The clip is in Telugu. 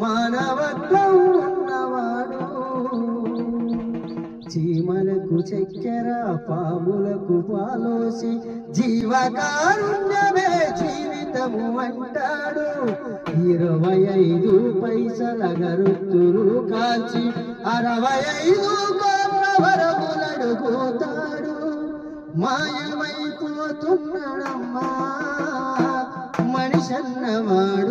మానవత్వం ఉన్నవాడు. చీమలకు చక్కెర పాములకు పాలోసి జీవకారుణ్యమే జీవితము అంటాడు. ఇరవై ఐదు పైసల గరుత్తులు కాల్చి అరవై ఐదు కోట్ల వరములడుగుతాడు మాయమైపోతున్నాడమ్మా మనిషన్నవాడు.